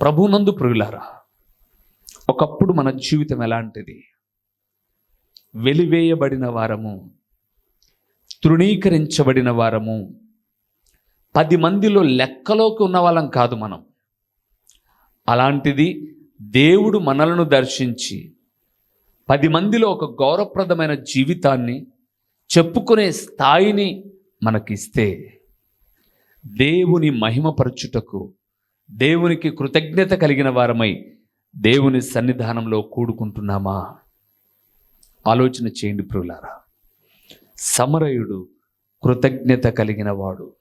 ప్రభునందు ప్రియులారా ఒకప్పుడు మన జీవితం ఎలాంటిది? వెలివేయబడిన వారము తృణీకరించబడిన వారము పది మందిలో లెక్కలోకి ఉన్న వాళ్ళం కాదు మనం. అలాంటిది దేవుడు మనలను దర్శించి పది మందిలో ఒక గౌరవప్రదమైన జీవితాన్ని చెప్పుకునే స్థాయిని మనకిస్తే దేవుని మహిమపరచుటకు దేవునికి కృతజ్ఞత కలిగిన వారమై దేవుని సన్నిధానంలో కూడుకుంటున్నామా? ఆలోచన చేయండి ప్రియులారా. సమరయుడు కృతజ్ఞత కలిగిన వాడు.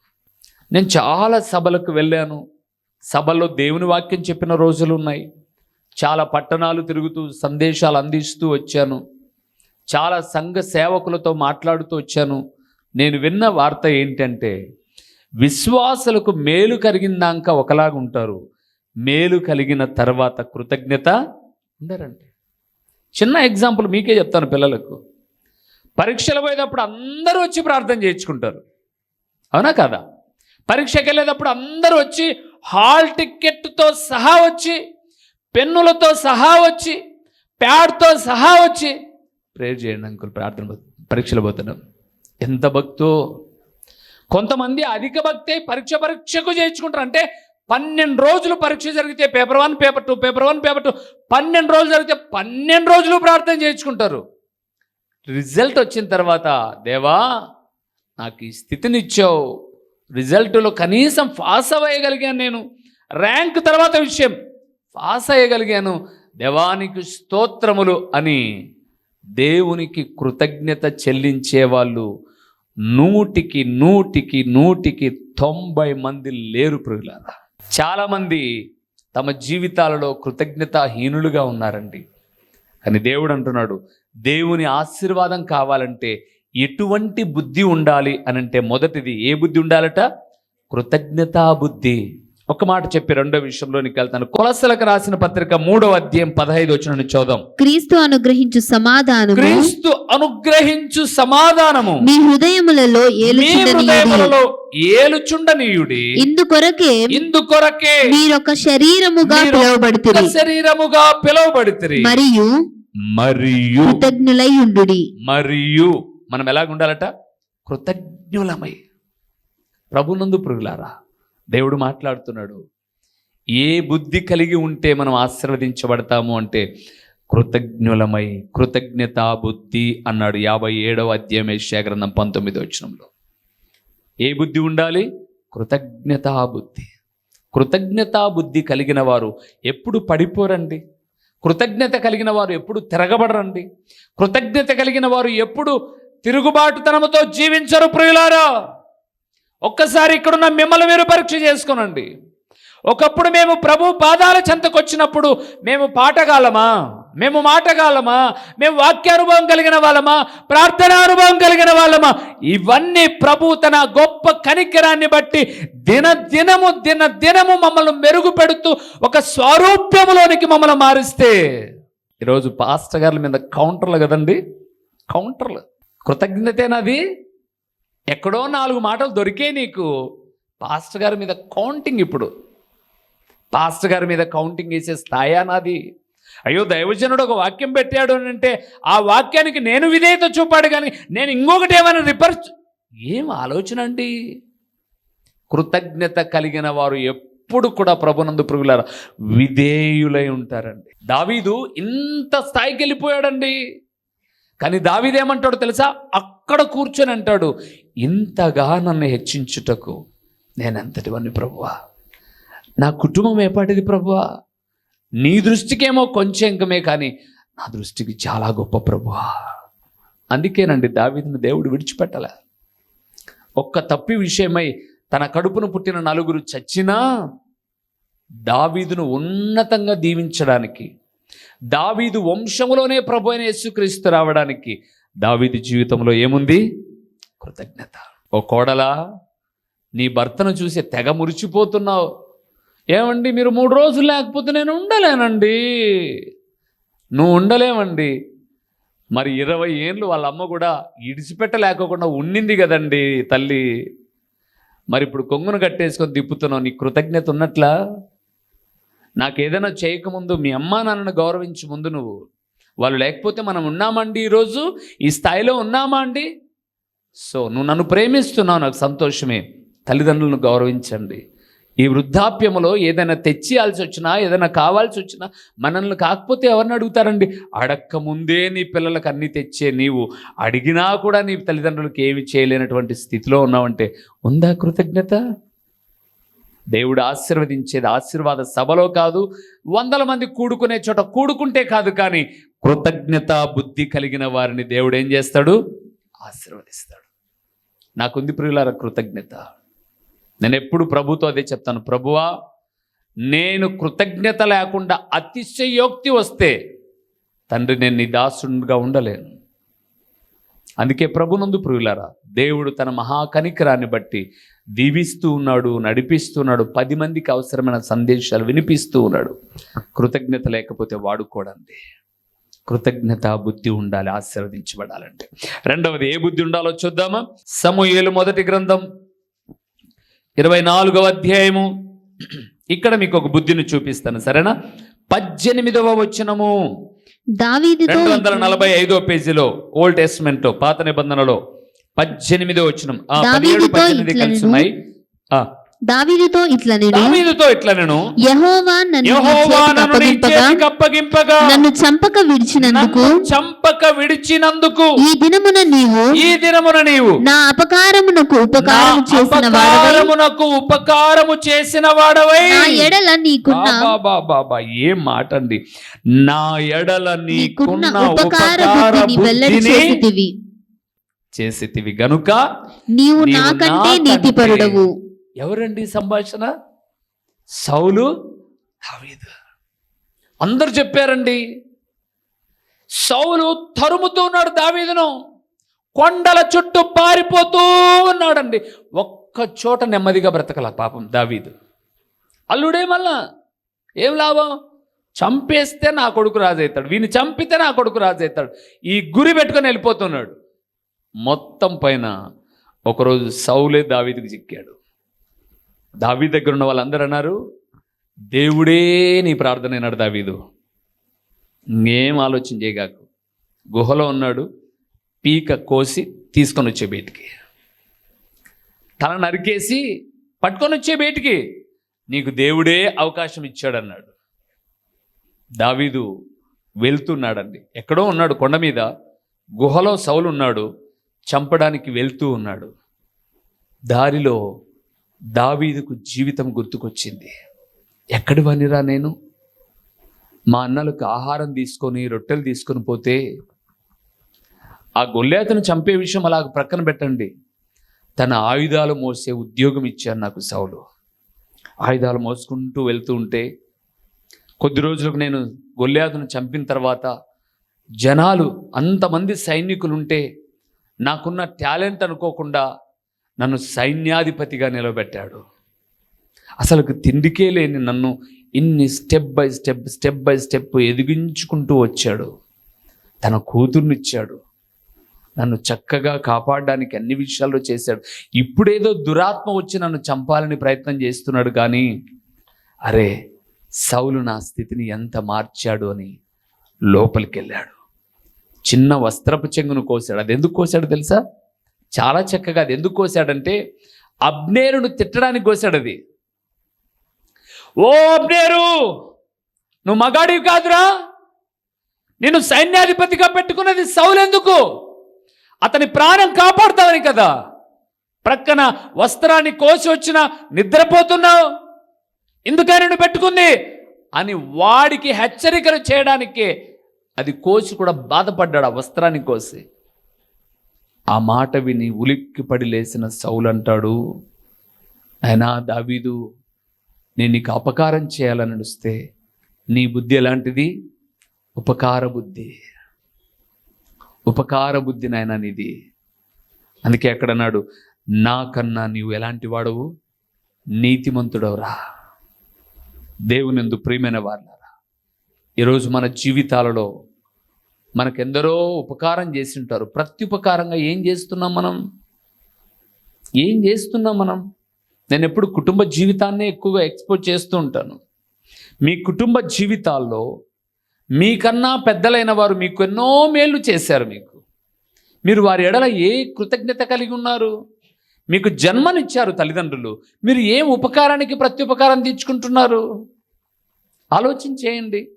నేను చాలా సభలకు వెళ్ళాను. సభల్లో దేవుని వాక్యం చెప్పిన రోజులు ఉన్నాయి. చాలా పట్టణాలు తిరుగుతూ సందేశాలు అందిస్తూ వచ్చాను. చాలా సంఘ సేవకులతో మాట్లాడుతూ వచ్చాను. నేను విన్న వార్త ఏంటంటే విశ్వాసులకు మేలు కలిగిందాక ఒకలాగా ఉంటారు మేలు కలిగిన తర్వాత కృతజ్ఞత ఉండరండి. చిన్న ఎగ్జాంపుల్ మీకే చెప్తాను పిల్లలకు. పరీక్షలు పోయేటప్పుడు అందరూ వచ్చి ప్రార్థన చేయించుకుంటారు. అవునా కదా? పరీక్షకి వెళ్ళేటప్పుడు అందరూ వచ్చి హాల్ టికెట్తో సహా వచ్చి పెన్నులతో సహా వచ్చి ప్యాడ్తో సహా వచ్చి ప్రేయర్ చేయండి అంకుల్ ప్రార్థన పరీక్షలు పోతున్నాం. ఎంత భక్తో కొంతమంది అధిక భక్తి పరీక్ష పరీక్షకు చేయించుకుంటారు. అంటే పన్నెండు రోజులు పరీక్ష జరిగితే paper one paper two paper one paper two పన్నెండు రోజులు జరిగితే పన్నెండు రోజులు ప్రార్థన చేయించుకుంటారు. రిజల్ట్ వచ్చిన తర్వాత దేవా నాకు ఈ స్థితిని ఇచ్చావు రిజల్ట్లో కనీసం పాస్ అవ్వగలిగాను నేను. ర్యాంక్ తర్వాత విషయం. పాస్ అయ్యగలిగాను. దేవానికి స్తోత్రములు అని దేవునికి కృతజ్ఞత చెల్లించే వాళ్ళు నూటికి నూటికి నూటికి తొంభై మంది లేరు ప్రియులారా. చాలామంది తమ జీవితాలలో కృతజ్ఞతాహీనులుగా ఉన్నారండి. కానీ దేవుడు అంటున్నాడు దేవుని ఆశీర్వాదం కావాలంటే ఎటువంటి బుద్ధి ఉండాలి? అనంటే మొదటిది ఏ బుద్ధి ఉండాలట? కృతజ్ఞతా బుద్ధి. ఒక మాట చెప్పి రెండో విషయంలోనికి వెళ్తాను కొలసలకు రాసిన పత్రిక మూడో అధ్యాయం పదహైదు వచ్చిన చూద్దాం క్రీస్తు అనుగ్రహించు సమాధానము. క్రీస్తు అనుగ్రహించు సమాధానము. మీ హృదయములలో హృదయములలో ఏలుచుండనీయుడి. ఇందుకొరకే ఇందుకొరకే మీరొక శరీరముగా పిలువబడుతుంది శరీరముగా పిలువబడితిరి. మరియు మరియు కృతజ్ఞులై ఉండుడి మరియు మనం ఎలాగ ఉండాలట కృతజ్ఞులమై. ప్రభునందు పురుగులారా దేవుడు మాట్లాడుతున్నాడు ఏ బుద్ధి కలిగి ఉంటే మనం ఆశీర్వదించబడతాము అంటే కృతజ్ఞులమై కృతజ్ఞతా బుద్ధి అన్నాడు యాభై ఏడవ అధ్యాయం గ్రంథం పంతొమ్మిది వచ్చినంలో ఏ బుద్ధి ఉండాలి? కృతజ్ఞతా బుద్ధి. కృతజ్ఞతా బుద్ధి కలిగిన వారు ఎప్పుడు పడిపోరండి? కృతజ్ఞత కలిగిన వారు ఎప్పుడు తిరగబడరండి? కృతజ్ఞత కలిగిన వారు ఎప్పుడు తిరుగుబాటుతనముతో జీవించరు ప్రియులారా? ఒక్కసారి ఇక్కడున్న మిమ్మల్ని మీరు పరీక్ష చేసుకోనండి. ఒకప్పుడు మేము ప్రభు పాదాల చెంతకొచ్చినప్పుడు మేము పాటగాలమా మేము మాటగాలమా మేము వాక్యానుభవం కలిగిన వాళ్ళమా? ప్రార్థనా అనుభవం కలిగిన వాళ్ళమా? ఇవన్నీ ప్రభు తన గొప్ప కనికరాన్ని బట్టి దిన దినము దిన దినము మమ్మల్ని మెరుగుపెడుతూ ఒక స్వరూప్యములోనికి మమ్మల్ని మారిస్తే. ఈరోజు పాస్టర్ గారి మీద కౌంటర్లు కదండి? కౌంటర్లు. కృతజ్ఞతేనది. ఎక్కడో నాలుగు మాటలు దొరికే నీకు. పాస్టర్ గారి మీద కౌంటింగ్ ఇప్పుడు. పాస్టర్ గారి మీద కౌంటింగ్ వేసే స్థాయా నాది. అయ్యో దైవజనుడు ఒక వాక్యం పెట్టాడు అని అంటే ఆ వాక్యానికి నేను విధేయత చూపాడు కానీ నేను ఇంకొకటి ఏమైనా రిపర్ ఏం ఆలోచన అండి? కృతజ్ఞత కలిగిన వారు ఎప్పుడు కూడా ప్రభునందు పురుగులారా విధేయులై ఉంటారండి. దావీదు ఇంత స్థాయికి వెళ్ళిపోయాడండి. కానీ దావిదేమంటాడు తెలుసా? అక్కడ కూర్చొని అంటాడు ఇంతగా నన్ను హెచ్చించుటకు నేనెంతటివన్నీ ప్రభువా? నా కుటుంబం ఏపాటిది ప్రభువా? నీ దృష్టికేమో కొంచెం ఇంకమే కానీ నా దృష్టికి చాలా గొప్ప ప్రభువా. అందుకేనండి దావీదుని దేవుడు విడిచిపెట్టలే. ఒక్క తప్పి విషయమై తన కడుపును పుట్టిన నలుగురు చచ్చినా దావీదును ఉన్నతంగా దీవించడానికి దావీదు వంశములోనే ప్రభు అయిన యేసుక్రీస్తు రావడానికి దావీదు జీవితంలో ఏముంది? కృతజ్ఞత. ఓ కోడలా నీ భర్తను చూసి తెగ మురిచిపోతున్నావు. ఏమండి మీరు మూడు రోజులు లేకపోతే నేను ఉండలేనండి. నువ్వు ఉండలేమండి. మరి ఇరవై ఏళ్ళు వాళ్ళ అమ్మ కూడా ఇడిచిపెట్టలేకోకుండా ఉండింది కదండి తల్లి. మరి ఇప్పుడు కొంగును కట్టేసుకొని తిప్పుతున్నావు నీ కృతజ్ఞత ఉన్నట్లా? నాకు ఏదైనా చేయకముందు మీ అమ్మా నాన్నను గౌరవించి ముందు నువ్వు. వాళ్ళు లేకపోతే మనం ఉన్నామండి ఈరోజు? ఈ స్థాయిలో ఉన్నామా అండి? సో నువ్వు నన్ను ప్రేమిస్తున్నావు నాకు సంతోషమే. తల్లిదండ్రులను గౌరవించండి. ఈ వృద్ధాప్యములో ఏదైనా తెచ్చియాల్సి వచ్చినా ఏదైనా కావాల్సి వచ్చినా మనల్ని కాకపోతే ఎవరిని అడుగుతారండి? అడక్క ముందే నీ పిల్లలకు అన్నీ తెచ్చే నీవు. అడిగినా కూడా నీ తల్లిదండ్రులకు ఏమి చేయలేనటువంటి స్థితిలో ఉన్నావంటే ఉందా కృతజ్ఞత? దేవుడు ఆశీర్వదించేది ఆశీర్వాద సభలో కాదు వందల మంది కూడుకునే చోట కూడుకుంటే కాదు కానీ కృతజ్ఞత బుద్ధి కలిగిన వారిని దేవుడు ఏం చేస్తాడు? ఆశీర్వదిస్తాడు. నాకుంది ప్రియులార కృతజ్ఞత. నేను ఎప్పుడు ప్రభుతో అదే చెప్తాను ప్రభువా నేను కృతజ్ఞత లేకుండా అతిశయోక్తి వస్తే తండ్రి నేను నీ దాసుడుగా ఉండలేను. అందుకే ప్రభునందు ప్రియులారా దేవుడు తన మహాకనికరాన్ని బట్టి దీవిస్తూ ఉన్నాడు నడిపిస్తున్నాడు పది మందికి అవసరమైన సందేశాలు వినిపిస్తూ ఉన్నాడు. కృతజ్ఞత లేకపోతే వాడుకోడండి. కృతజ్ఞత బుద్ధి ఉండాలి ఆశీర్వదించబడాలంటే రెండవది ఏ బుద్ధి ఉండాలో చూద్దామా? సమూహేలు మొదటి గ్రంథం ఇరవై నాలుగవ అధ్యాయము. ఇక్కడ మీకు ఒక బుద్ధిని చూపిస్తాను సరేనా? పద్దెనిమిదవ వచనము. దావీదుతో రెండు వందల నలభై ఐదో పేజీలో ఓల్డ్ టెస్ట్మెంట్ పాత నిబంధనలో పద్దెనిమిదో వచనం. ఆ, పదిహేడు పద్దెనిమిది కలిసి. ఉన్నాయి. ఆ, దావీదుతో ఇట్లా నేను దావీదుతో ఇట్లా నేను యహోవా నన్ను యెహోవా నన్ను నీ చేతికి అప్పగింపగా నన్ను చంపక విడిచినందుకు చంపక విడిచినందుకు ఈ దినమున నీవు ఈ దినమున నీవు నా అపకారమునకు ఉపకారం నా చేసిన వాడవై అపకారమునకు ఉపకారము చేసిన వాడవై. నా ఎడల నీకున్న బాబా బాబా ఏం మాట అండి నా ఎడల నీకున్న ఉపకార బుద్ధిని వెల్లడి చేసితివి. చేసితివి. గనుక నీవు నాకంటే నీతిపరుడవు. ఎవరండి సంభాషణ? సౌలు దావీదు. అందరు చెప్పారండి సౌలు తరుముతూ ఉన్నాడు దావీదును. కొండల చుట్టూ పారిపోతూ ఉన్నాడండి. ఒక్క చోట నెమ్మదిగా బ్రతకల పాపం దావీదు. అల్లుడే మళ్ళా ఏం లాభం? చంపేస్తే నా కొడుకు రాజవుతాడు వీని చంపితే నా కొడుకు రాజవుతాడు ఈ గురి పెట్టుకొని వెళ్ళిపోతున్నాడు. మొత్తం పైన ఒకరోజు సౌలే దావీదుకు చిక్కాడు. దావీ దగ్గర ఉన్న వాళ్ళందరూ అన్నారు దేవుడే నీ ప్రార్థన అయినాడు దావీదు. ఇంకేం ఆలోచన చేయగాకు. గుహలో ఉన్నాడు పీక కోసి తీసుకొని వచ్చే బయటికి. తల నరికేసి పట్టుకొని వచ్చే బయటికి. నీకు దేవుడే అవకాశం ఇచ్చాడన్నాడు. దావీదు వెళ్తున్నాడండి. ఎక్కడో ఉన్నాడు కొండ మీద. గుహలో సౌలు ఉన్నాడు చంపడానికి వెళ్తూ ఉన్నాడు. దారిలో దావీదుకు జీవితం గుర్తుకొచ్చింది. ఎక్కడి వనిరా నేను? మా అన్నలకు ఆహారం తీసుకొని రొట్టెలు తీసుకొని పోతే ఆ గొల్లేతను చంపే విషయం అలా ప్రక్కన పెట్టండి. తన ఆయుధాలు మోసే ఉద్యోగం ఇచ్చారు నాకు సౌలు. ఆయుధాలు మోసుకుంటూ వెళ్తూ ఉంటే కొద్ది రోజులకు నేను గొల్లేతను చంపిన తర్వాత జనాలు అంతమంది సైనికులుంటే నాకున్న టాలెంట్ అనుకోకుండా నన్ను సైన్యాధిపతిగా నిలబెట్టాడు. అసలు తిండికే లేని నన్ను ఇన్ని step by step step by step ఎదిగించుకుంటూ వచ్చాడు. తన కూతుర్నిచ్చాడు. నన్ను చక్కగా కాపాడడానికి అన్ని విషయాల్లో చేశాడు. ఇప్పుడేదో దురాత్మ వచ్చి నన్ను చంపాలని ప్రయత్నం చేస్తున్నాడు కానీ అరే సౌలు నా స్థితిని ఎంత మార్చాడు అని లోపలికి వెళ్ళాడు చిన్న వస్త్రపు చెంగును కోసాడు. అది ఎందుకు కోసాడు తెలుసా? చాలా చక్కగా అది ఎందుకు కోసాడంటే అబ్నేరును తిట్టడానికి కోసాడు అది ఓ అబ్నేరు నువ్వు మగాడివి కాదురా. నేను సైన్యాధిపతిగా పెట్టుకున్నది సౌలెందుకు అతని ప్రాణం కాపాడుతావని కదా. ప్రక్కన వస్త్రాన్ని కోసి వచ్చిన నిద్రపోతున్నావు. ఎందుకని నువ్వు పెట్టుకుంది? అని వాడికి హెచ్చరికలు చేయడానికే. అది కోసి కూడా బాధపడ్డాడు ఆ వస్త్రాన్ని కోసి. ఆ మాట విని ఉలిక్కిపడి లేచిన సౌలు అంటాడు అయినా దావీదు నేను నీకు అపకారం చేయాలని నడిస్తే నీ బుద్ధి ఎలాంటిది? ఉపకార బుద్ధి. ఉపకార బుద్ధి నాయన నీది. అందుకే ఎక్కడన్నాడు నాకన్నా నీవు ఎలాంటి వాడవు? నీతిమంతుడవురా. దేవునిందు ప్రియమైన వాళ్ళరా ఈరోజు మన జీవితాలలో మనకెందరో ఉపకారం చేసి ఉంటారు ప్రత్యుపకారంగా ఏం చేస్తున్నాం మనం? ఏం చేస్తున్నాం మనం? నేను ఎప్పుడు కుటుంబ జీవితాన్నే ఎక్కువగా ఎక్స్పోజ్ చేస్తూ ఉంటాను. మీ కుటుంబ జీవితాల్లో మీకన్నా పెద్దలైన వారు మీకు ఎన్నో మేలు చేశారు మీకు. మీరు వారి ఎడల ఏ కృతజ్ఞత కలిగి ఉన్నారు? మీకు జన్మనిచ్చారు తల్లిదండ్రులు. మీరు ఏ ఉపకారానికి ప్రత్యుపకారం తీర్చుకుంటున్నారు? ఆలోచించేయండి.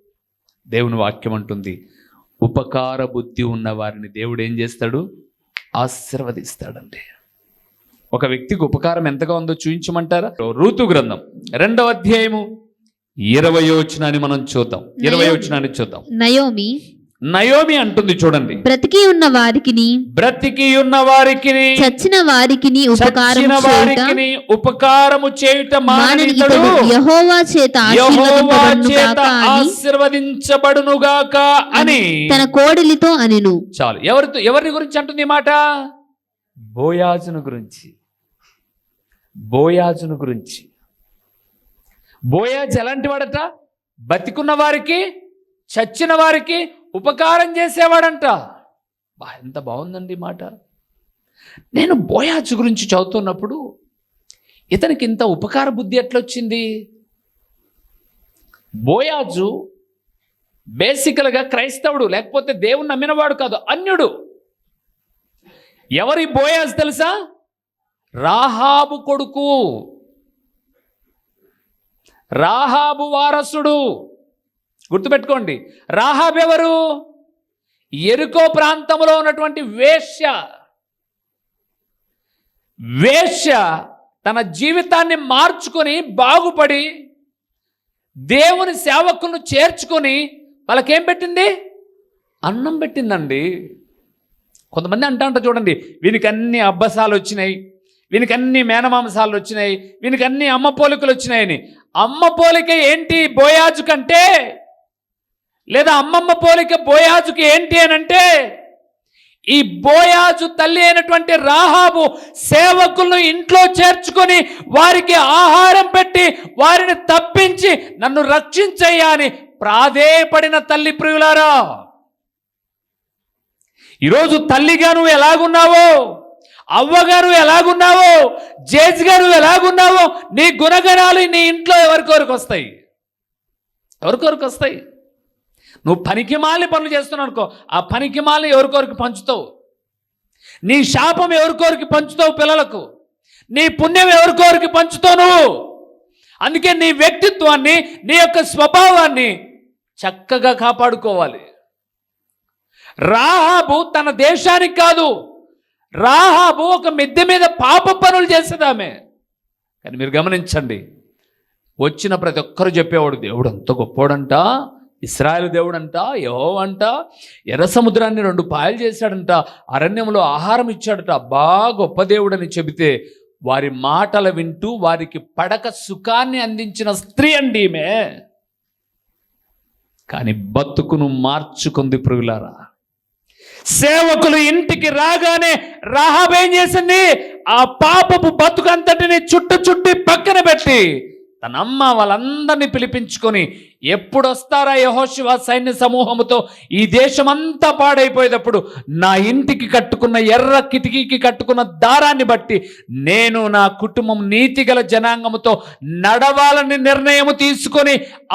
దేవుని వాక్యం అంటుంది ఉపకార బుద్ధి ఉన్న వారిని దేవుడు ఏం చేస్తాడు? ఆశీర్వదిస్తాడండి. ఒక వ్యక్తికి ఉపకారం ఎంతగా ఉందో చూపించమంటారా ఋతు గ్రంథం రెండవ అధ్యాయము ఇరవై వచనాన్ని మనం చూద్దాం. ఇరవై వచనాన్ని చూద్దాం. నయోమి నయోమి అంటుంది చూడండి. బ్రతికి ఉన్న వారికిని బ్రతికి ఉన్న వారికి చచ్చిన వారికిని ఉపకారం వారికి ఉపకారము చేయుట మానని మాననితడు. ఇతడు యెహోవా చేత గాక అని ఆశీర్వదించబడునుగాక అని. తన కోడలితో అనెను. చాలు. ఎవరితో ఎవరిని గురించి అంటుంది మాట? బోయాజును గురించి. బోయాజును గురించి. బోయాజ్ ఎలాంటి వాడట? బతికున్న వారికి చచ్చిన వారికి ఉపకారం చేసేవాడంట. బా ఎంత బాగుందండి మాట. నేను బోయాజ్ గురించి చదువుతున్నప్పుడు ఇతనికి ఇంత ఉపకార బుద్ధి ఎట్లొచ్చింది? బోయాజు బేసికల్గా క్రైస్తవుడు లేకపోతే దేవుణ్ణి నమ్మినవాడు కాదు అన్యుడు. ఎవరి బోయాజ్ తెలుసా? రాహాబు కొడుకు. రాహాబు వారసుడు. గుర్తుపెట్టుకోండి. రాహాబ్ ఎవరు ఎరుకో ప్రాంతంలో ఉన్నటువంటి వేశ్య. వేశ్య తన జీవితాన్ని మార్చుకొని బాగుపడి దేవుని సేవకులను చేర్చుకొని వాళ్ళకేం పెట్టింది? అన్నం పెట్టిందండి. కొంతమంది అంటా ఉంటారు చూడండి వీనికి అన్ని అబ్బసాలు వచ్చినాయి వీనికి అన్ని మేనమాంసాలు వచ్చినాయి వీనికి అన్ని అమ్మ పోలికలు వచ్చినాయని. అమ్మ పోలిక ఏంటి? బోయాజు కంటే లేదా అమ్మమ్మ పోలిక బోయాజుకి ఏంటి అని అంటే ఈ బోయాజు తల్లి అయినటువంటి రాహాబు సేవకులను ఇంట్లో చేర్చుకొని వారికి ఆహారం పెట్టి వారిని తప్పించి నన్ను రక్షించయ్యా అని ప్రాధేయపడిన తల్లి ప్రియులారా. ఈరోజు తల్లిగా నువ్వు ఎలాగున్నావో అవ్వగా నువ్వు ఎలాగున్నావో జేజ్గా నువ్వు ఎలాగున్నావో నీ గుణగణాలు నీ ఇంట్లో ఎవరికొరకు వస్తాయి? ఎవరికొరకు వస్తాయి? నువ్వు పనికిమాలి పనులు చేస్తున్నావు అనుకో ఆ పనికిమాలి ఎవరికొరకు పంచుతావు? నీ శాపం ఎవరికొరికి పంచుతావు పిల్లలకు? నీ పుణ్యం ఎవరికోరికి పంచుతావు నువ్వు? అందుకే నీ వ్యక్తిత్వాన్ని నీ యొక్క స్వభావాన్ని చక్కగా కాపాడుకోవాలి. రాహాబు తన దేశానికి కాదు రాహాబు ఒక మిద్దె మీద పాప పనులు చేసేదామె కానీ మీరు గమనించండి వచ్చిన ప్రతి ఒక్కరు చెప్పేవాడు దేవుడు అంత గొప్పోడంట ఇస్రాయల్ దేవుడంట యహో అంట ఎర్ర సముద్రాన్ని రెండు పాయలు చేశాడంట అరణ్యంలో ఆహారం ఇచ్చాడట. బా గొప్ప దేవుడని చెబితే వారి మాటలు వింటూ వారికి పడక సుఖాన్ని అందించిన స్త్రీ అండి ఈమె. కానీ బతుకును మార్చుకుంది ప్రియులారా. సేవకులు ఇంటికి రాగానే రాహాబేం చేసింది? ఆ పాపపు బతుకంతటిని చుట్టు చుట్టి పక్కన పెట్టి తన అమ్మ వాళ్ళందరినీ పిలిపించుకొని ఎప్పుడొస్తారా యహోశివ సైన్య సమూహముతో? ఈ దేశమంతా పాడైపోయేటప్పుడు నా ఇంటికి కట్టుకున్న ఎర్ర కిటికీకి కట్టుకున్న దారాన్ని బట్టి నేను నా కుటుంబం నీతిగల జనాంగముతో నడవాలని నిర్ణయము తీసుకొని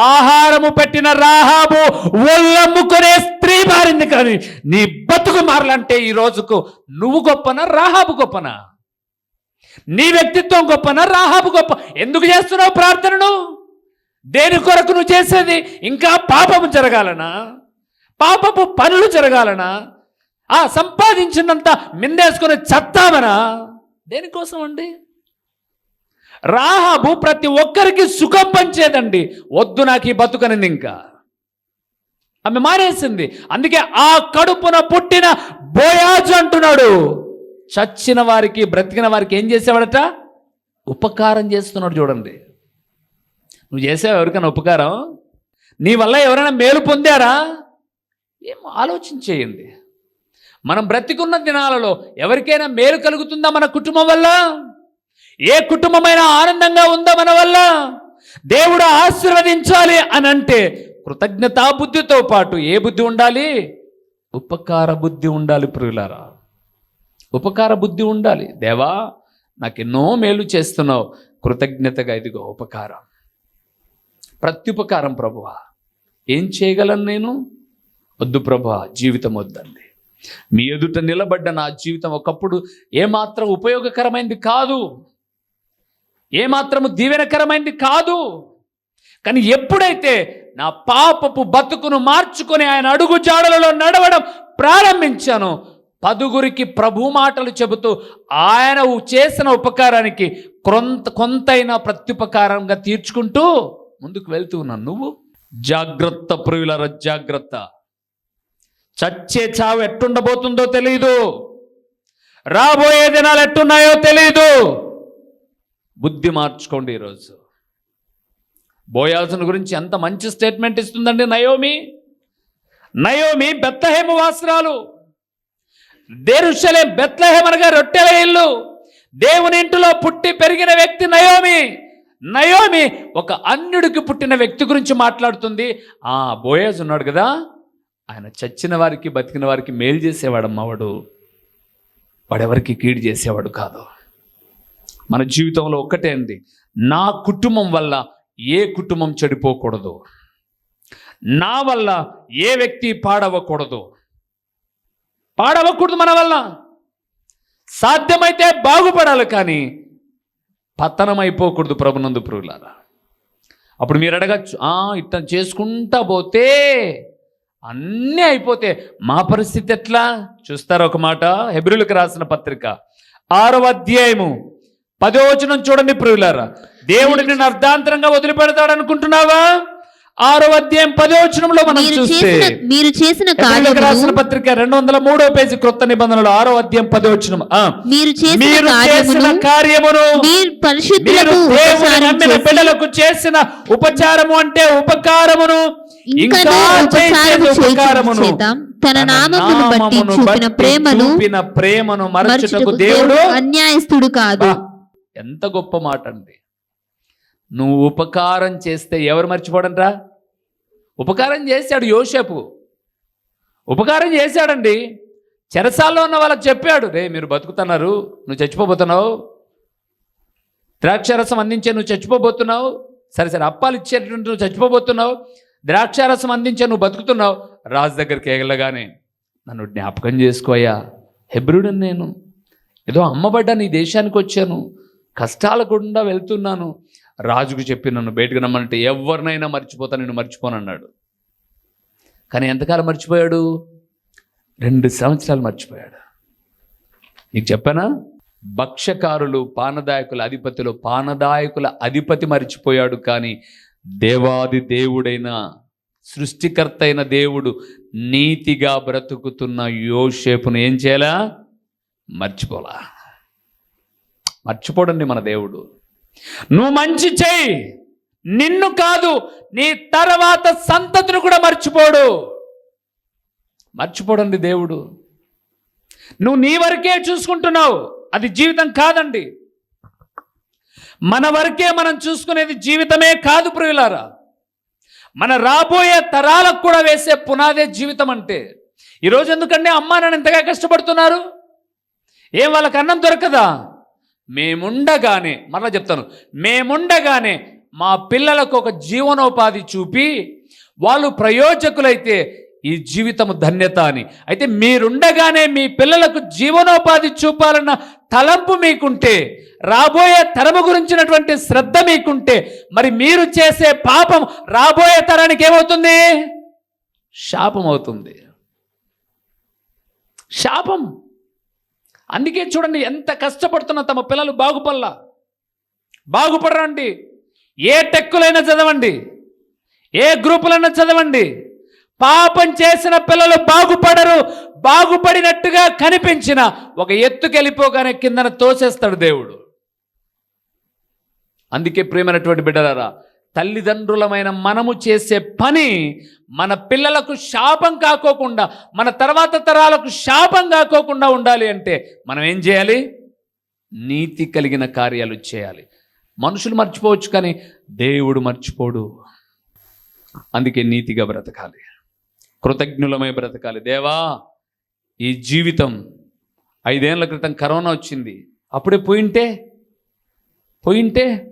ఆహారము పెట్టిన రాహాబు ఒళ్ళమ్ముకునే స్త్రీ మారింది కానీ నీ బతుకు మారలంటే ఈ రోజుకు నువ్వు గొప్పనా రాహాబు గొప్పనా? నీ వ్యక్తిత్వం గొప్పనా? రాహాబు గొప్ప. ఎందుకు చేస్తున్నావు ప్రార్థనను? దేని కొరకు నువ్వు చేసేది? ఇంకా పాపము జరగాలనా? పాపపు పనులు జరగాలనా? ఆ సంపాదించినంత మిందేసుకొని చత్తామనా? దేనికోసం అండి రాహాబు ప్రతి ఒక్కరికి సుఖం పంచేదండి. వద్దు నాకు ఈ బతుకనింది ఇంకా. ఆమె మారేసింది అందుకే ఆ కడుపున పుట్టిన బోయాజు అంటున్నాడు. చచ్చిన వారికి బ్రతికిన వారికి ఏం చేసేవాడట? ఉపకారం చేస్తున్నాడు చూడండి. నువ్వు చేసావు ఎవరికైనా ఉపకారం? నీ వల్ల ఎవరైనా మేలు పొందారా? ఏం ఆలోచించేయండి. మనం బ్రతికున్న దినాలలో ఎవరికైనా మేలు కలుగుతుందా మన కుటుంబం వల్ల? ఏ కుటుంబమైనా ఆనందంగా ఉందా మన వల్ల? దేవుడు ఆశీర్వదించాలి అని అంటే కృతజ్ఞతా బుద్ధితో పాటు ఏ బుద్ధి ఉండాలి? ఉపకార బుద్ధి ఉండాలి ప్రియులారా. ఉపకార బుద్ధి ఉండాలి. దేవా నాకు ఎన్నో మేలు చేస్తున్నావు. కృతజ్ఞతగా ఇదిగో ఉపకారం. ప్రత్యుపకారం ప్రభువ. ఏం చేయగలను నేను? వద్దు ప్రభు జీవితం వద్దండి మీ ఎదుట నిలబడ్డ నా జీవితం ఒకప్పుడు ఏమాత్రం ఉపయోగకరమైంది కాదు. ఏమాత్రము దీవెనకరమైంది కాదు. కానీ ఎప్పుడైతే నా పాపపు బతుకును మార్చుకొని ఆయన అడుగు జాడలలో నడవడం ప్రారంభించాను పదుగురికి ప్రభు మాటలు చెబుతూ ఆయన చేసిన ఉపకారానికి కొంత కొంతైనా ప్రత్యుపకారంగా తీర్చుకుంటూ ముందుకు వెళ్తూ ఉన్నాను నువ్వు. జాగ్రత్త ప్రియుల జాగ్రత్త. చచ్చే చావు ఎట్టుండబోతుందో తెలియదు రాబోయే దినాలు ఎట్టున్నాయో తెలియదు బుద్ధి మార్చుకోండి ఈరోజు. బోయాల్సిన గురించి ఎంత మంచి స్టేట్మెంట్ ఇస్తుందండి నయోమి? నయోమి బెత్తహేమ వాసరాలు. దేరుషలే బెత్లహేమ్ అనగా రొట్టెల ఇల్లు. దేవుని ఇంటిలో పుట్టి పెరిగిన వ్యక్తి నయోమి. నయోమి ఒక అన్యుడికి పుట్టిన వ్యక్తి గురించి మాట్లాడుతుంది. ఆ బోయాజ్ ఉన్నాడు కదా ఆయన చచ్చిన వారికి బతికిన వారికి మేలు చేసేవాడమ్మా వాడు. వాడెవరికి కీడు చేసేవాడు కాదు. మన జీవితంలో ఒక్కటే అండి నా కుటుంబం వల్ల ఏ కుటుంబం చెడిపోకూడదు. నా వల్ల ఏ వ్యక్తి పాడవకూడదు. పాడవకూడదు మన వల్ల సాధ్యమైతే బాగుపడాలి కానీ పతనమైపోకూడదు ప్రభునందు పురుగులారా అప్పుడు మీరు అడగచ్చు "ఆ, ఇట్లా చేసుకుంటా పోతే అన్నీ అయిపోతే మా పరిస్థితి ఎట్లా? చూస్తారా ఒక మాట? హెబ్రిలకు రాసిన పత్రిక ఆరవ అధ్యాయము పదో వచనం చూడండి ప్రియులారా. దేవుడిని అర్ధాంతరంగా వదిలిపెడతాడు అనుకుంటున్నావా ఆరో అధ్యాయం పదో వచనంలో మనం మీరు చూస్తే చేసిన మీరు చేసిన రాసిన పత్రిక రెండు వందల మూడో పేజీ క్రొత్త నిబంధనలు ఆరో అధ్యాయం పదో వచనం. మీరు చేసిన కార్యమును పరిశుద్ధులకు నమ్మిన బిడ్డలకు చేసిన ఉపచారము అంటే ఉపకారమును. ఇంకా ఉపకారమును. తన నామమును బట్టి చూపిన ప్రేమను చూపిన ప్రేమను మరచుటకు దేవుడు అన్యాయస్తుడు కాదు. ఎంత గొప్ప మాట అండి నువ్వు ఉపకారం చేస్తే ఎవరు మర్చిపోడంట్రా ఉపకారం చేశాడు యోషపు ఉపకారం చేశాడండి. చెరసాల్లో ఉన్న వాళ్ళకి చెప్పాడు రే మీరు బతుకుతున్నారు నువ్వు చచ్చిపోబోతున్నావు. ద్రాక్షారసం అందించే నువ్వు చచ్చిపోబోతున్నావు. సరే సరే అప్పాలు ఇచ్చేటటువంటి నువ్వు చచ్చిపోబోతున్నావు. ద్రాక్షారసం అందించే నువ్వు బతుకుతున్నావు. రాజు దగ్గరికి ఎగలగానే నన్ను జ్ఞాపకం చేసుకోయా హెబ్రుడని నేను. ఏదో అమ్మబడ్డాను ఈ దేశానికి వచ్చాను. కష్టాల గుండా వెళ్తున్నాను. రాజుకు చెప్పి నన్ను బయటకు రమ్మంటే ఎవరినైనా మర్చిపోతా నేను మర్చిపోనన్నాడు కానీ ఎంతకాలం మర్చిపోయాడు? రెండు సంవత్సరాలు మర్చిపోయాడు. నీకు చెప్పానా? భక్ష్యకారులు పానదాయకుల అధిపతిలో పానదాయకుల అధిపతి మర్చిపోయాడు కానీ దేవాది దేవుడైన సృష్టికర్త అయిన దేవుడు నీతిగా బ్రతుకుతున్న యోషేపును ఏం చేయాలా? మర్చిపోలా. మర్చిపోడండి మన దేవుడు. నువ్వు మంచి చేయి. నిన్ను కాదు నీ తర్వాత సంతతిని కూడా మర్చిపోడు. మర్చిపోడండి దేవుడు. నువ్వు నీ వరకే చూసుకుంటున్నావు. అది జీవితం కాదండి. మన వరకే మనం చూసుకునేది జీవితమే కాదు ప్రియులారా. మన రాబోయే తరాలకు కూడా వేసే పునాదే జీవితం అంటే. ఈరోజు ఎందుకంటే అమ్మా నన్ను ఎంతగా కష్టపడుతున్నారు? ఏం వాళ్ళకి అన్నం దొరకదా? మేముండగానే మరలా చెప్తాను మేముండగానే మా పిల్లలకు ఒక జీవనోపాధి చూపి వాళ్ళు ప్రయోజకులైతే ఈ జీవితము ధన్యత అని. అయితే మీరుండగానే మీ పిల్లలకు జీవనోపాధి చూపాలన్న తలంపు మీకుంటే రాబోయే తరము గురించినటువంటి శ్రద్ధ మీకుంటే మరి మీరు చేసే పాపం రాబోయే తరానికి ఏమవుతుంది? శాపం అవుతుంది శాపం. అందుకే చూడండి ఎంత కష్టపడుతున్న తమ పిల్లలు బాగుపడలా. బాగుపడరండి. ఏ టెక్కులైనా చదవండి. ఏ గ్రూపులైనా చదవండి. పాపం చేసిన పిల్లలు బాగుపడరు. బాగుపడినట్టుగా కనిపించిన ఒక ఎత్తుకెళ్ళిపోగానే కిందన తోసేస్తాడు దేవుడు. అందుకే ప్రియమైనటువంటి బిడ్డలారా తల్లిదండ్రులమైన మనము చేసే పని మన పిల్లలకు శాపం కాకోకుండా మన తర్వాత తరాలకు శాపం కాకోకుండా ఉండాలి అంటే మనం ఏం చేయాలి? నీతి కలిగిన కార్యాలు చేయాలి. మనుషులు మర్చిపోవచ్చు కానీ దేవుడు మర్చిపోడు. అందుకే నీతిగా బ్రతకాలి. కృతజ్ఞులమై బ్రతకాలి. దేవా ఈ జీవితం ఐదేళ్ళ క్రితం కరోనా వచ్చింది. అప్పుడే పోయింటే? పోయింటే?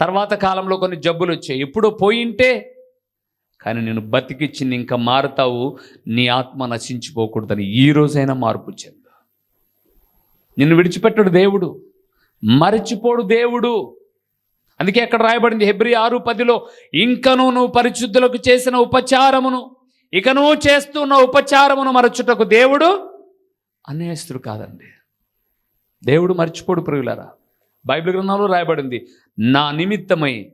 తర్వాత కాలంలో కొన్ని జబ్బులు వచ్చాయి. ఎప్పుడో పోయింటే? కానీ నేను బతికిచ్చింది ఇంకా మారుతావు. నీ ఆత్మ నశించిపోకూడదని ఈ రోజైనా మార్పు చెందు నిన్ను విడిచిపెట్టడు దేవుడు. మరచిపోడు దేవుడు. అందుకే అక్కడ రాయబడింది హెబ్రి ఆరు పదిలో ఇంకను నువ్వు పరిశుద్ధులకు చేసిన ఉపచారమును ఇకను చేస్తున్న ఉపచారమును మరచుటకు దేవుడు అన్యాయస్తుడు కాదండి. దేవుడు మర్చిపోడు ప్రియులరా. బైబిల్ గ్రంథంలో రాయబడింది నా నిమిత్తమై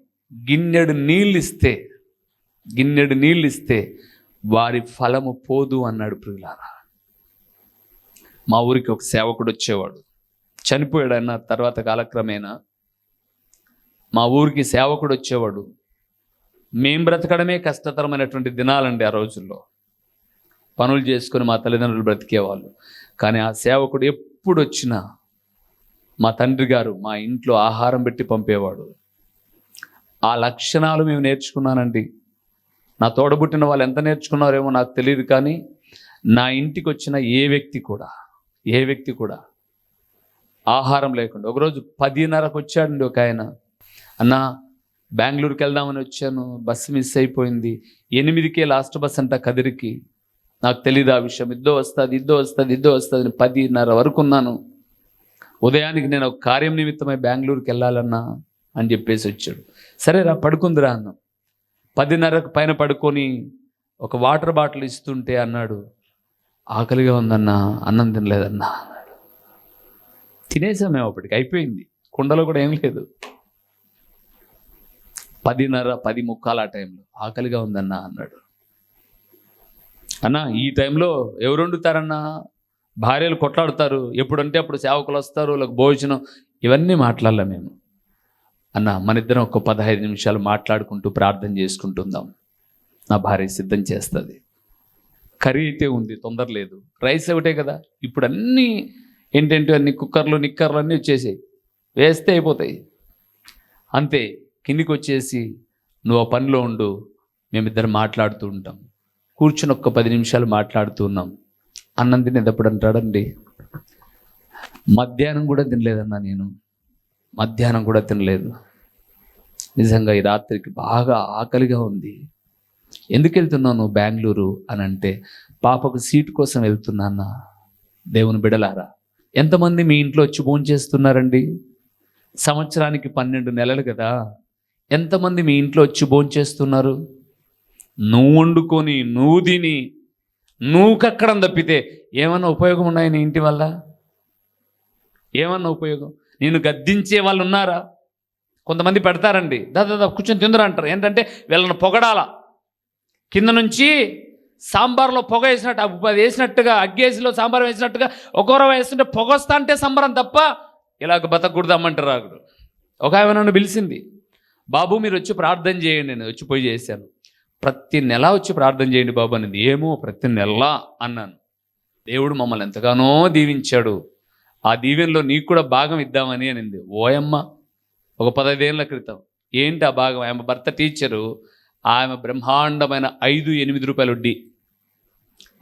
గిన్నెడు నీళ్ళు ఇస్తే గిన్నెడు నీళ్ళు ఇస్తే వారి ఫలము పోదు అన్నాడు ప్రియులారా. మా ఊరికి ఒక సేవకుడు వచ్చేవాడు. చనిపోయాడు అన్న తర్వాత కాలక్రమేణా మా ఊరికి సేవకుడు వచ్చేవాడు. మేం బ్రతకడమే కష్టతరమైనటువంటి దినాలండి ఆ రోజుల్లో. పనులు చేసుకొని మా తల్లిదండ్రులు బ్రతికేవాళ్ళు. కానీ ఆ సేవకుడు ఎప్పుడు వచ్చినా మా తండ్రి గారు మా ఇంట్లో ఆహారం పెట్టి పంపేవాడు. ఆ లక్షణాలు మేము నేర్చుకున్నానండి. నా తోడబుట్టిన వాళ్ళు ఎంత నేర్చుకున్నారేమో నాకు తెలియదు కానీ నా ఇంటికి వచ్చిన ఏ వ్యక్తి కూడా ఏ వ్యక్తి కూడా ఆహారం లేకుండా ఒకరోజు పదిన్నరకు వచ్చాడండి ఒక ఆయన. అన్న బెంగళూరుకి వెళ్దామని వచ్చాను బస్సు మిస్ అయిపోయింది ఎనిమిదికే లాస్ట్ బస్ అంట కదిరికి. నాకు తెలియదు ఆ విషయం ఇద్దో వస్తుంది ఇద్దో వస్తుంది ఇద్దో వస్తుంది అని పదిన్నర వరకు ఉన్నాను. ఉదయానికి నేను ఒక కార్యం నిమిత్తమై బెంగళూరుకి వెళ్ళాలన్నా అని చెప్పేసి వచ్చాడు. సరే రా పడుకుందిరా అన్న. పదిన్నరకు పైన పడుకొని ఒక వాటర్ బాటిల్ ఇస్తుంటే అన్నాడు ఆకలిగా ఉందన్నా అన్నం తినలేదన్నా అన్నాడు. తినేసాం మేము అప్పటికి అయిపోయింది. కుండలో కూడా ఏం లేదు. పదిన్నర పది ముక్కాలు ఆ టైంలో ఆకలిగా ఉందన్నా అన్నాడు. అన్నా ఈ టైంలో ఎవరు వండుతారన్నా? భార్యలు కొట్లాడుతారు ఎప్పుడంటే అప్పుడు సేవకులు వస్తారు వాళ్ళకి భోజనం ఇవన్నీ మాట్లాడలే మేము. అన్న మన ఇద్దరం ఒక పదహైదు నిమిషాలు మాట్లాడుకుంటూ ప్రార్థన చేసుకుంటుందాం. నా భార్య సిద్ధం చేస్తుంది. కర్రీ అయితే ఉంది తొందర లేదు. రైస్ ఒకటే కదా ఇప్పుడు అన్నీ ఏంటంటే అన్ని కుక్కర్లు నిక్కర్లు అన్నీ వచ్చేసాయి. వేస్తే అయిపోతాయి. అంతే కిందికి వచ్చేసి నువ్వు ఆ పనిలో ఉండు మేమిద్దరం మాట్లాడుతూ ఉంటాం. కూర్చుని ఒక్క పది నిమిషాలు మాట్లాడుతూ ఉన్నాం. అన్నం తినేటప్పుడు అంటాడండి మధ్యాహ్నం కూడా తినలేదన్నా నేను. మధ్యాహ్నం కూడా తినలేదు. నిజంగా ఈ రాత్రికి బాగా ఆకలిగా ఉంది. ఎందుకు వెళ్తున్నావు నువ్వు బెంగళూరు అని అంటే పాపకు సీటు కోసం వెళ్తున్నానా దేవుని బిడలారా ఎంతమంది మీ ఇంట్లో వచ్చి భోంచేస్తున్నారండి సంవత్సరానికి పన్నెండు నెలలు కదా. ఎంతమంది మీ ఇంట్లో వచ్చి భోంచేస్తున్నారు నువ్వు వండుకొని నువ్వు తిని నువ్వు కక్కడం తప్పితే ఏమన్నా ఉపయోగం ఉన్నాయి నీ ఇంటి వల్ల? ఏమన్నా ఉపయోగం? నేను గద్దించే వాళ్ళు ఉన్నారా? కొంతమంది పెడతారండి. దాదా కూర్చొని తిందరు అంటారు. ఏంటంటే వీళ్ళని పొగడాల? కింద నుంచి సాంబార్లో పొగ వేసినట్టు అది వేసినట్టుగా అగ్గేసిలో సాంబార్ వేసినట్టుగా ఒకరో వేస్తుంటే పొగ వస్తా అంటే సంబరం తప్ప ఇలాగ బతకూడదు అమ్మంటారు ఒక ఆయన నన్ను పిలిచింది బాబు మీరు వచ్చి ప్రార్థన చేయండి నేను వచ్చి పోయి చేశాను. ప్రతి నెల వచ్చి ప్రార్థన చేయండి బాబు అనేది. ఏమో ప్రతి నెల అన్నాను. దేవుడు మమ్మల్ని ఎంతగానో దీవించాడు. ఆ దీవెనలో నీకు కూడా భాగం ఇద్దామని అనింది. ఓయమ్మ ఒక పదహైదేళ్ళ క్రితం ఏంటి ఆ భాగం? ఆమె భర్త టీచరు ఆమె బ్రహ్మాండమైన ఐదు ఎనిమిది రూపాయలు వడ్డీ.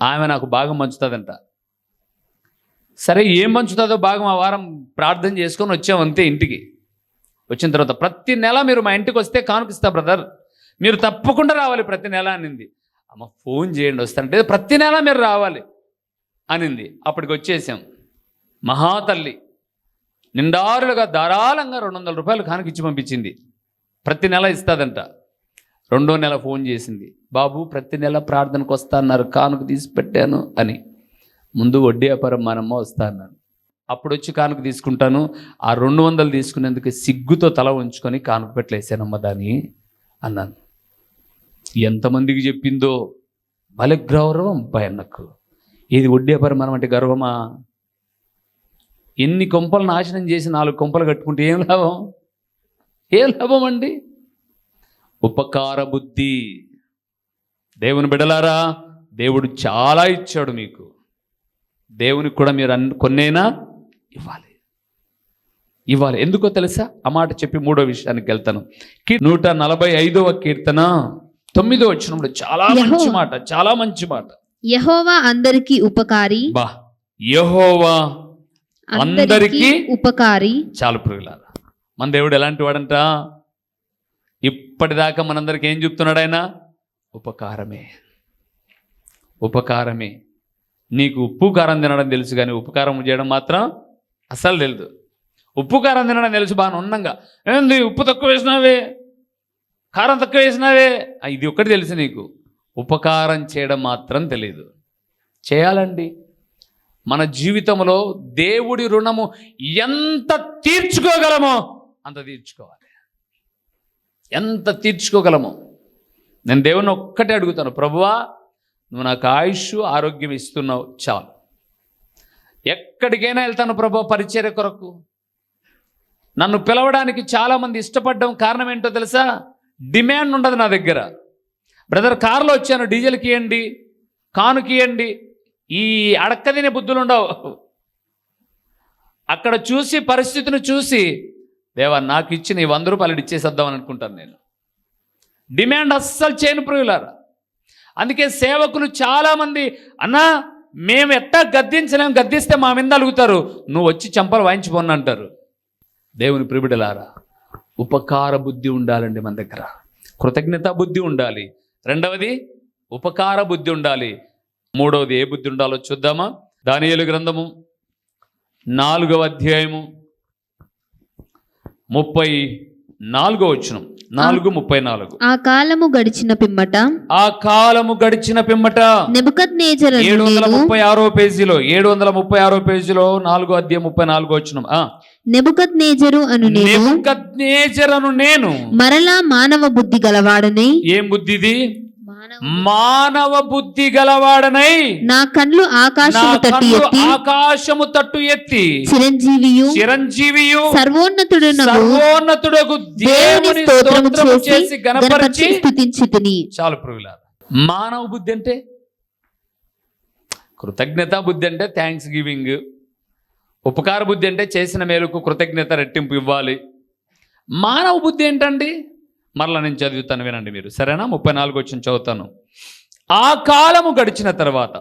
ఆమె నాకు భాగం పంచుతుందంట. సరే ఏం పంచుతుందో భాగం ఆ వారం ప్రార్థన చేసుకొని వచ్చాం అంతే ఇంటికి. వచ్చిన తర్వాత ప్రతి నెల మీరు మా ఇంటికి వస్తే కానుకిస్తా బ్రదర్. మీరు తప్పకుండా రావాలి ప్రతి నెల అనింది. అమ్మ ఫోన్ చేయండి వస్తానంటే ప్రతి నెల మీరు రావాలి అనింది. అప్పటికి వచ్చేసాం. మహాతల్లి నిండారులుగా ధారాళంగా రెండు వందల రూపాయలు కానుకిచ్చి పంపించింది. ప్రతి నెల ఇస్తుందంట. రెండో నెల ఫోన్ చేసింది. బాబు ప్రతి నెల ప్రార్థనకు వస్తా అన్నారు. కానుక తీసి పెట్టాను అని. ముందు వడ్డీ వ్యాపారం మనమ్మ వస్తా అన్నాను అప్పుడు వచ్చి కానుక తీసుకుంటాను. ఆ రెండు వందలు తీసుకునేందుకు సిగ్గుతో తల ఉంచుకొని కానుక పెట్టలేసానమ్మ దాని అన్నాను. ఎంతమందికి చెప్పిందో భలే గౌరవం భయన్నకు. ఇది వడ్డీ వ్యాపారం మనం అంటే గర్వమా? ఎన్ని కొంపలు నాశనం చేసి నాలుగు కొంపలు కట్టుకుంటే ఏం లాభం? ఏం లాభం అండి? ఉపకార బుద్ధి. దేవుని బిడలారా దేవుడు చాలా ఇచ్చాడు మీకు. దేవునికి కూడా మీరు అన్ని కొన్నైనా? ఇవ్వాలి. ఇవ్వాలి. ఎందుకో తెలుసా? ఆ మాట చెప్పి మూడో విషయానికి వెళ్తాను. కీ- నూట నలభై ఐదవ కీర్తన తొమ్మిదో వచ్చినప్పుడు చాలా మంచి మాట చాలా మంచి మాట. యహోవా అందరికి ఉపకారి. బా యహోవా అందరికి ఉపకారి. చాలు ప్రియులారా. మన దేవుడు ఎలాంటి వాడంట? ఇప్పటిదాకా మనందరికి ఏం చెప్తున్నాడు ఆయన? ఉపకారమే. ఉపకారమే. నీకు ఉప్పు కారం తినడం తెలుసు కానీ ఉపకారం చేయడం మాత్రం అస్సలు తెలియదు ఉప్పు కారం తినడం తెలుసు బాగా ఉన్నంగా ఏంది ఉప్పు తక్కువ వేసినావే? కారం తక్కువ వేసినావే? ఇది ఒక్కటి తెలుసు నీకు. ఉపకారం చేయడం మాత్రం తెలియదు చేయాలండి. మన జీవితంలో దేవుడి రుణము ఎంత తీర్చుకోగలమో అంత తీర్చుకోవాలి. ఎంత తీర్చుకోగలమో. నేను దేవుని ఒక్కటే అడుగుతాను ప్రభువా నువ్వు నాకు ఆయుష్ ఆరోగ్యం ఇస్తున్నావు చాలు. ఎక్కడికైనా వెళ్తాను ప్రభు పరిచర్య కొరకు. నన్ను పిలవడానికి చాలామంది ఇష్టపడడం కారణం ఏంటో తెలుసా? డిమాండ్ ఉండదు నా దగ్గర. బ్రదర్ కారులో వచ్చాను డీజిల్కి ఇవ్వండి కానుకి ఇవ్వండి ఈ అడక్కదినే బుద్ధులు ఉండవు అక్కడ చూసి పరిస్థితిని చూసి దేవా నాకు ఇచ్చిన ఈ వంద రూపాయలు ఇచ్చేసేద్దామని అనుకుంటాను నేను. డిమాండ్ అస్సలు చేయను ప్రియులారా. అందుకే సేవకులు చాలామంది అన్నా మేము ఎట్టా గద్దించలేం గద్దిస్తే మా మీద అలుగుతారు నువ్వు వచ్చి చంపలు వాయించిపోను అంటారు. దేవుని ప్రిబిడలారా ఉపకార బుద్ధి ఉండాలండి మన దగ్గర. కృతజ్ఞత బుద్ధి ఉండాలి. రెండవది ఉపకార బుద్ధి ఉండాలి. మూడవది ఏ బుద్ధి ఉండాలో చూద్దామా? దానియేలు గ్రంథము నాలుగవ అధ్యాయము ముప్పై నాలుగో వచనం. నాలుగు ముప్పై నాలుగు. ఆ కాలము గడిచిన పిమ్మట ఆ కాలము గడిచిన పిమ్మట నెబుకద్నేజరు ఏడు వందల ముప్పై ఆరో పేజీలో ఏడు వందల ముప్పై ఆరో పేజీలో నాలుగో అధ్యాయం ముప్పై నాలుగో వచ్చిన నెబుకద్నేజరు అను నేను నెబుకద్నేజరను నేను మరలా మానవ బుద్ధి గలవాడనై ఏం బుద్ధి ఇది? మానవ బుద్ధి గలవాడనై నా కళ్ళు ఆకాశము తట్టి ఎత్తి ఆకాశము తట్టు ఎత్తి చిరంజీవియు చిరంజీవియు సర్వోన్నతుడునగు సర్వోన్నతుడకు దేవుని స్తోత్రము చేసి గణపరిచి స్తుతించితిని చాలు ప్రభులారా మానవ బుద్ధి అంటే? కృతజ్ఞత బుద్ధి అంటే థ్యాంక్స్ గివింగ్ ఉపకార బుద్ధి అంటే చేసిన మేలుకు కృతజ్ఞత రెట్టింపు ఇవ్వాలి. మానవ బుద్ధి ఏంటండి? మరలా నేను చదువుతాను వినండి మీరు. సరేనా? ముప్పై నాలుగు వచ్చిన చదువుతాను. ఆ కాలము గడిచిన తర్వాత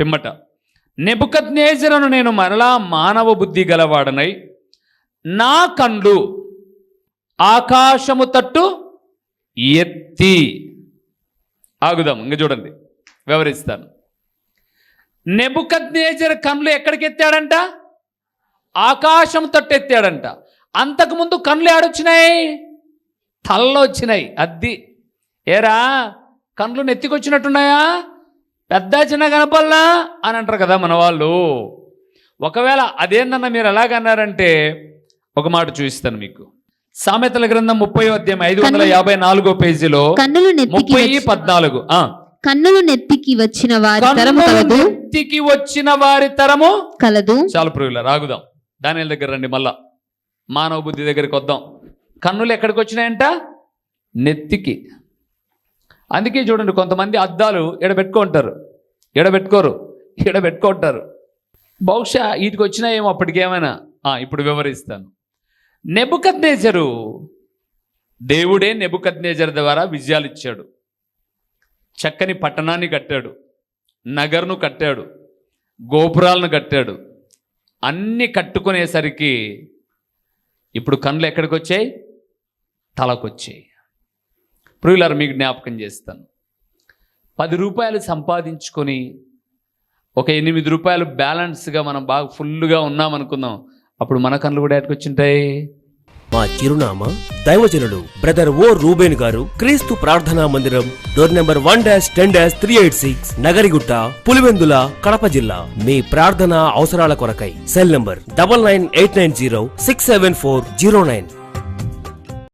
పిమ్మట నెబుకద్నేజరను నేను మరలా మానవ బుద్ధి గలవాడనై నా కండ్లు ఆకాశము తట్టు ఎత్తి. ఆగుదాం ఇంక చూడండి. వివరిస్తాను. నెబుకద్నేజర్ కండ్లు ఎక్కడికి ఎత్తాడంట? ఆకాశం తట్టు ఎత్తాడంట. అంతకుముందు కండ్లు ఏడొచ్చినాయి? తలలో వచ్చినాయి. అద్ది. ఏరా? కన్నులు నెత్తికొచ్చినట్టున్నాయా? పెద్ద చిన్న కనపల్లా? అని అంటారు కదా మన వాళ్ళు. ఒకవేళ అదేందన్న మీరు ఎలాగన్నారంటే ఒక మాట చూపిస్తాను మీకు. సామెతల గ్రంథం ముప్పై అధ్యాయం ఐదు వందల యాభై నాలుగో పేజీలో కన్నులు ముప్పై పద్నాలుగు. కన్నులు నెత్తికి వచ్చిన వారి తరము కలదు. నెత్తికి వచ్చిన వారి తరము కలదు. చాలు ప్రియుల రాగుదాం. దానిల దగ్గర రండి మళ్ళా. మానవ బుద్ధి దగ్గరికి వద్దాం. కన్నులు ఎక్కడికి వచ్చినాయంట నెత్తికి. అందుకే చూడండి కొంతమంది అద్దాలు ఎడబెట్టుకుంటారు. ఎడబెట్టుకోరు ఎడబెట్టుకుంటారు. బహుశా వీటికి వచ్చినాయేమో అప్పటికేమైనా ఇప్పుడు వివరిస్తాను. నెబుకద్నేజరు దేవుడే నెబుకద్నేజర్ ద్వారా విజయాలు ఇచ్చాడు చక్కని పట్టణాన్ని కట్టాడు. నగర్ను కట్టాడు. గోపురాలను కట్టాడు. అన్నీ కట్టుకునేసరికి ఇప్పుడు కన్నులు ఎక్కడికి వచ్చాయి తలకొచ్చాయి. ప్రియులర్ మీకు జ్ఞాపకం చేస్తాను. పది రూపాయలు సంపాదించుకొని ఒక ఎనిమిది రూపాయలు బ్యాలెన్స్గా మనం బాగా ఫుల్గా ఉన్నామనుకుందాం. అప్పుడు మన కళ్ళు కూడా ఎక్కడికొచ్చింటాయి మా చిరునామా దైవజనుడు బ్రదర్ ఓ రూబేన్ గారు క్రీస్తు ప్రార్థనా మందిరం door number one dash ten dash three eight six Nagarigutta Pulivendula Kadapa జిల్లా. మీ ప్రార్థనా అవసరాల కొరకై cell number double nine eight nine zero six seven four zero nine.